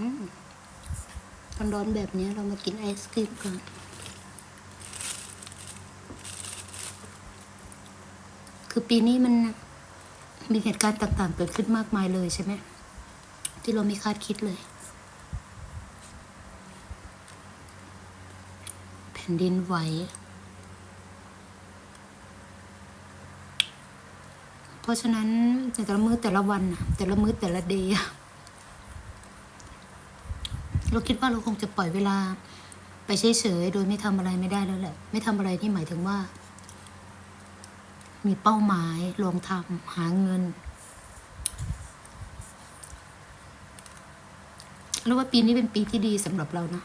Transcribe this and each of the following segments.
อืมร้อนๆแบบนี้เรามากินไอศครีมกันคือปีนี้มันมีเหตุการณ์ต่างๆ เกิดขึ้นมากมายเลยใช่ไหมที่เราไม่คาดคิดเลย แผ่นดินไหวเพราะฉะนั้นแต่ละมื้อแต่ละวันน่ะแต่ละมื้อแต่ละเดย์อะ เราคิดว่าเราคงจะปล่อยเวลา ไปเฉยๆโดยไม่ทำอะไรไม่ได้แล้วแหละ ไม่ทำอะไรที่หมายถึงว่า มีเป้าหมายลงทำหาเงินแล้วว่าปีนี้เป็นปีที่ดีสำหรับเรานะ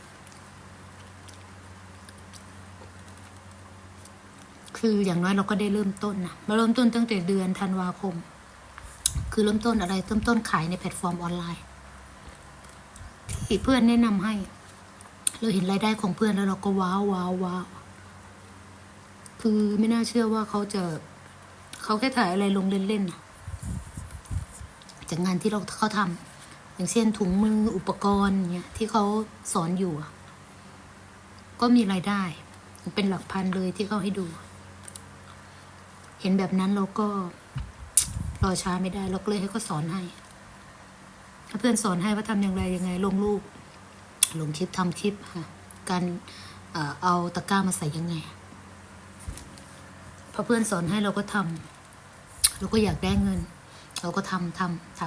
คืออย่างน้อยเราก็ได้เริ่มต้นนะมาเริ่มต้นตั้งแต่เดือนธันวาคม คือเริ่มต้นอะไรเริ่มต้นขายในแพลตฟอร์มออนไลน์ ที่เพื่อนแนะนำให้ เราเห็นรายได้ของเพื่อนแล้วเราก็ว้าวว้าวว้าวคือไม่น่าเชื่อว่าเขาจะเขาแค่ถ่ายอะไรลงเล่นๆจากงานที่เราเขาทำอย่างเช่นถุงมืออุปกรณ์เนี่ยที่เขาสอนอยู่ก็มีรายได้ เป็นหลักพันเลยที่เขาให้ดู เห็นแบบนั้นเราก็รอช้าไม่ได้เราก็เลยให้เขาสอนให้ เพื่อนสอนให้ว่าทำอย่างไรยังไงลงรูปลงคลิปทำคลิปค่ะ การเอาตะกร้ามาใส่ยังไงพอเพื่อนสอนให้เราก็ทำเราก็อยากได้เงิน เราก็ทำทำท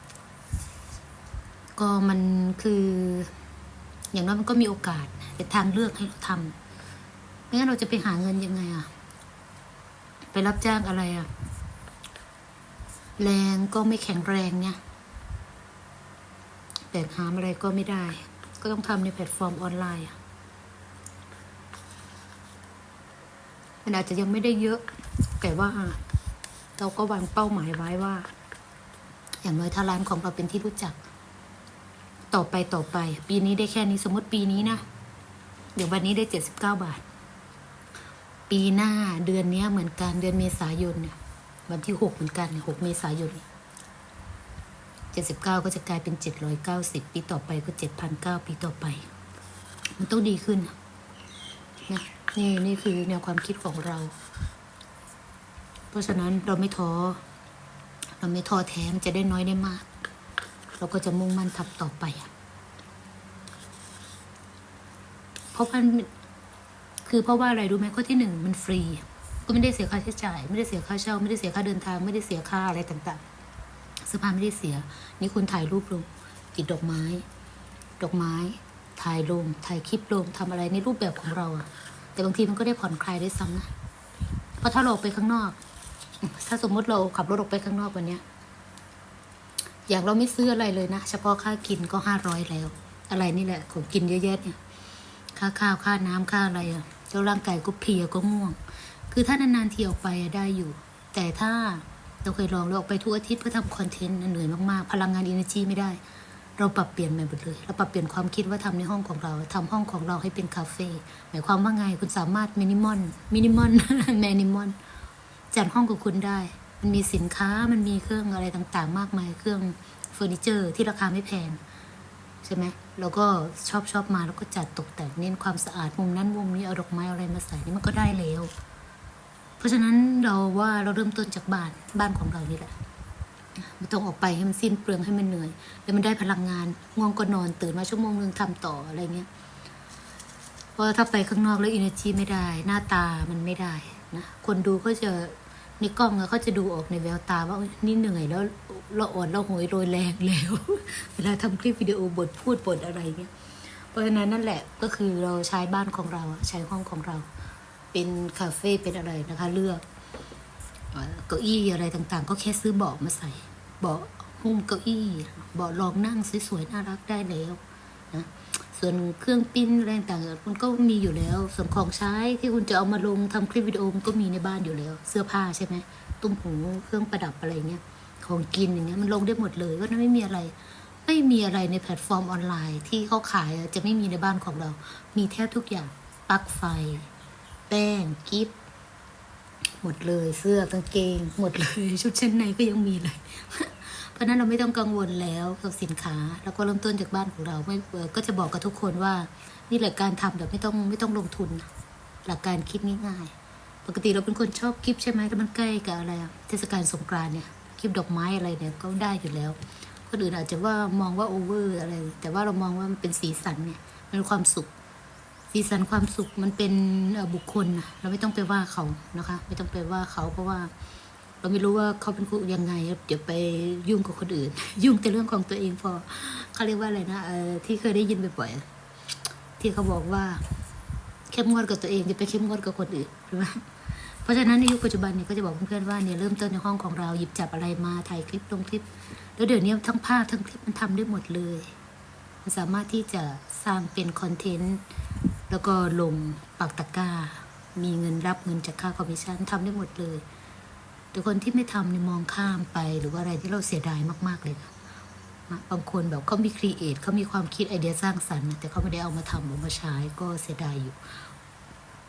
ำก็มันคือ อย่างน้อยมันก็มีโอกาสเป็นทางเลือกให้เราทำไม่งั้นเราจะไปหาเงินยังไงอะไปรับจ้างอะไรอะแรงก็ไม่แข็งแรงเนี่ย แต่หามอะไรก็ไม่ได้ ก็ต้องทำในแพลตฟอร์มออนไลน์มันอาจจะยังไม่ได้เยอะ แต่ว่าเราก็วางเป้าหมายไว้ว่า อย่างน้อยถ้าร้านของเราเป็นที่รู้จัก ต่อไปต่อไป ปีนี้ได้แค่นี้สมมติปีนี้นะเดี๋ยววันนี้ได้เจ็ดสิบเก้าบาท ปีหน้าเดือนนี้เหมือนกันเดือนเมษายนเนี่ยวันที่หกเหมือนกันหกเมษายนเนี่ย 79 ก็จะกลายเป็น 790 ปีต่อไปก็ 7,009 ปีต่อไป มันต้องดีขึ้นนะนี่นี่คือแนวความคิดของเรา เพราะฉะนั้นเราไม่ท้อเราไม่ท้อแท้จะได้น้อยได้มาก เราก็จะมุ่งมั่นทับต่อไปเพราะมันคือเพราะว่าอะไรรู้ไหมข้อที่หนึ่งมันฟรี ก็ไม่ได้เสียค่าใช้จ่าย ไม่ได้เสียค่าเช่า ไม่ได้เสียค่าเดินทาง ไม่ได้เสียค่าอะไรต่างๆ เสื้อผ้าไม่ได้เสีย นี่คุณถ่ายรูปลงติดดอกไม้ ดอกไม้ ถ่ายลง ถ่ายคลิปลงทำอะไรในรูปแบบของเราอะแต่บางทีมันก็ได้ผ่อนคลายได้ซ้ำนะเพราะถ้าเราไปข้างนอก ถ้าสมมติเราขับรถออกไปข้างนอกวันเนี้ยอย่างเราไม่ซื้ออะไรเลยนะ เฉพาะค่ากินก็ห้าร้อยแล้ว อะไรนี่แหละ ของกินเยอะแยะเนี่ยค่าข้าวค่าน้ำค่าอะไรอะแล้วร่างกายก็เพลียก็ง่วง คือถ้านานๆทีออกไปอะได้อยู่ แต่ถ้า เราเคยลองเราออกไปทุกอาทิตย์เพื่อทำคอนเทนต์เหนื่อยมากๆ พลังงานอินเนอร์จีไม่ได้ เราปรับเปลี่ยนใหม่หมดเลยเราปรับเปลี่ยนความคิดว่าทำในห้องของเราทำห้องของเราให้เป็นคาเฟ่หมายความว่าไงคุณสามารถมินิมอลมินิมอลแมนิมอลจัดห้องกับคุณได้ มันมีสินค้ามันมีเครื่องอะไรต่างๆ มากมายเครื่องเฟอร์นิเจอร์ที่ราคาไม่แพงใช่ไหมเราก็ชอบชอบมาแล้วก็จัดตกแต่งเน้นความสะอาดมุมนั้นมุมนี้เอาดอกไม้อะไรมาใส่นี่มันก็ได้แล้ว ราะฉะนั้นเราว่าเราเริ่มต้นจากบ้านบ้านของเรานี่แหละไม่ต้องออกไปให้มันสิ้นเปลืองให้มันเหนื่อย แล้วมันได้พลังงานง่วงก็นอนตื่นมาชั่วโมงนึงทำต่ออะไรเงี้ยเพราะถ้าไปข้างนอกแล้วอินเนอร์จีไม่ได้ หน้าตามันไม่ได้นะคนดูก็จะในกล้องเขาจะดูออกในแววตาว่านี่เหนื่อยแล้วเราอ่อนเราโหยโรยแรงแล้ว เวลาทำคลิปวิดีโอบทพูดบทอะไรเงี้ยเพราะฉะนั้นนั่นแหละก็คือเราใช้บ้านของเราใช้ห้องของเรา เป็นคาเฟ่เป็นอะไรนะคะ เลือกเก้าอี้อะไรต่างๆ ก็แค่ซื้อเบาะมาใส่เบาะหุ้มเก้าอี้เบาะรองนั่งสวยๆน่ารักได้แล้วนะส่วนเครื่องปิ้นอะไรต่างๆมันก็มีอยู่แล้ว ส่วนของใช้ที่คุณจะเอามาลงทำคลิปวิดีโอมันก็มีในบ้านอยู่แล้ว เสื้อผ้าใช่ไหมตุ้มหูเครื่องประดับอะไรเงี้ยของกินอย่างเงี้ยมันลงได้หมดเลยก็ไม่มีอะไร ไม่มีอะไรในแพลตฟอร์มออนไลน์ ที่เขาขายจะไม่มีในบ้านของเรา มีแทบทุกอย่างปลั๊กไฟ แป้งกิฟหมดเลยเสื้อกางเกง หมดเลย ชุดชั้นในก็ยังมีเลย เพราะนั้นเราไม่ต้องกังวลแล้วกับสินค้า แล้วก็เริ่มต้นจากบ้านของเราไม่เออก็จะบอกกับทุกคนว่า นี่แหละการทำแบบไม่ต้องไม่ต้องลงทุน หลักการคิดง่ายๆ ปกติเราเป็นคนชอบกิฟต์ใช่ไหมแล้วมันใกล้กับอะไรเทศกาลสงกรานเนี่ยกิฟต์ดอกไม้อะไรเนี่ยก็ได้อยู่แล้วคนอื่นอาจจะว่ามองว่าโอเวอร์อะไร แต่ว่าเรามองว่ามันเป็นสีสันเนี่ยมันเป็นความสุข สีสันความสุขมันเป็นบุคคลนะเราไม่ต้องไปว่าเขานะคะ ไม่ต้องไปว่าเขาเพราะว่า เราไม่รู้ว่าเขาเป็นคนยังไงเดี๋ยวไปยุ่งกับคนอื่น ยุ่งแต่เรื่องของตัวเองพอเขาเรียกว่าอะไรนะเออที่เคยได้ยินบ่อยๆที่เขาบอกว่า เข้มงวดกับตัวเองจะไปเข้มงวดกับคนอื่นใช่ไหมเพราะฉะนั้นในยุคปัจจุบันเนี่ยก็จะบอกเพื่อนๆว่าเนี่ยเริ่มต้นในห้องของเราหยิบจับอะไรมาถ่ายคลิปลงคลิป แล้วเดี๋ยวนี้ทั้งภาพทั้งคลิปมันทำได้หมดเลย มันสามารถที่จะสร้างเป็นคอนเทนต์ แล้วก็ลงปักตะกร้า มีเงินรับเงินจากค่าคอมมิชชั่นทำได้หมดเลย แต่คนที่ไม่ทำเนี่ยมองข้ามไปหรือว่าอะไรที่เราเสียดายมาก ๆ เลยนะบางคนแบบเขามีครีเอทเขามีความคิดไอเดียสร้างสรรค์นะแต่เขาไม่ได้เอามาทำเอามาใช้ก็เสียดายอยู่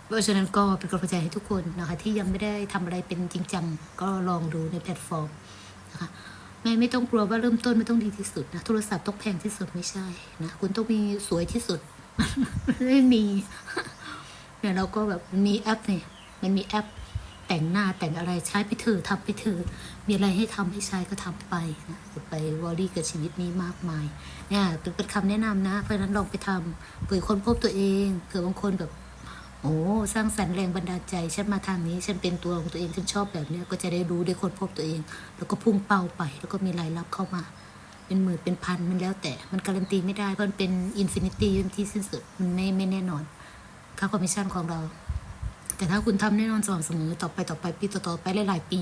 เพราะฉะนั้นก็เป็นกำลังใจให้ทุกคนนะคะที่ยังไม่ได้ทำอะไรเป็นจริงจังก็ลองดูในแพลตฟอร์มนะคะไม่ไม่ต้องกลัวว่าเริ่มต้นไม่ต้องดีที่สุดนะโทรศัพท์ต้องแพงที่สุดไม่ใช่นะคุณต้องมีสวยที่สุด ไม่มีเนี่ยเราก็แบบมันมีแอปเนี่ยมันมีแอปแต่งหน้าแต่งอะไรใช้ไปเถอะทำไปเถอะมีอะไรให้ทำให้ใช้ก็ทำไปนะไปวอรี่กับชีวิตนี้มากมายเนี่ยเป็นคำแนะนำนะเพราะฉะนั้นลองไปทำเผื่อคนพบตัวเองเผื่อบางคนแบบโอ้สร้างสรรค์แรงบันดาลใจฉันมาทางนี้ ฉันเป็นตัวของตัวเองฉันชอบแบบเนี้ยก็จะได้รู้ได้ค้นพบตัวเอง แล้วก็พุ่งเป้าไป แล้วก็มีรายรับเข้ามา เป็นหมื่นเป็นพันมันแล้วแต่มันการันตีไม่ได้เพราะมันเป็นอินฟินิตี้ที่สิ้นสุดมันไม่ไม่แน่นอน ค่าคอมมิชชั่นของเรา แต่ถ้าคุณทำแน่นอนสม่ำเสมอต่อไปต่อไปปีต่อๆไปหลายๆปี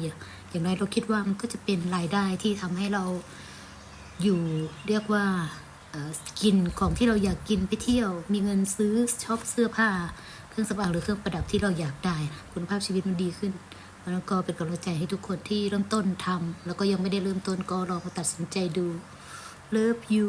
อย่างน้อยเราคิดว่ามันก็จะเป็นรายได้ที่ทำให้เราอยู่เรียกว่ากินของที่เราอยากกินไปเที่ยว มีเงินซื้อชอบเสื้อผ้า เครื่องสำอางหรือเครื่องประดับที่เราอยากได้นะคุณภาพชีวิตมันดีขึ้น เพราะนั้นก็เป็นกำลังใจให้ทุกคนที่เริ่มต้นทำแล้วก็ยังไม่ได้เริ่มต้นก็ลองมาตัดสินใจดู Love you